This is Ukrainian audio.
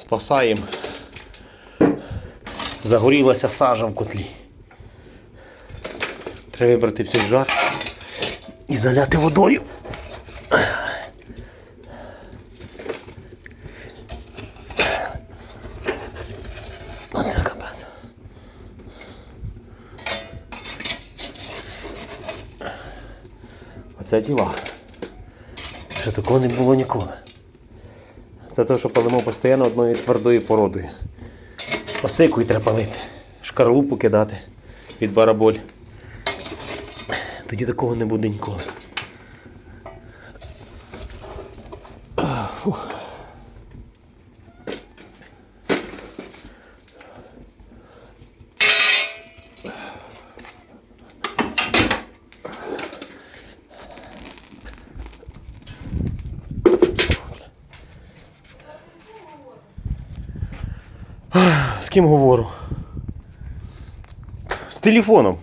Спасаємо. Загорілася сажа в котлі. Треба вибрати всю жар і заляти водою. Оце капець. Оце діла. Ще такого не було ніколи. Це те, що палимо постійно одною твердою породою. Осикою треба палити, шкарлупу кидати від бараболь. Тоді такого не буде ніколи. Фух. З ким говорю? З телефоном.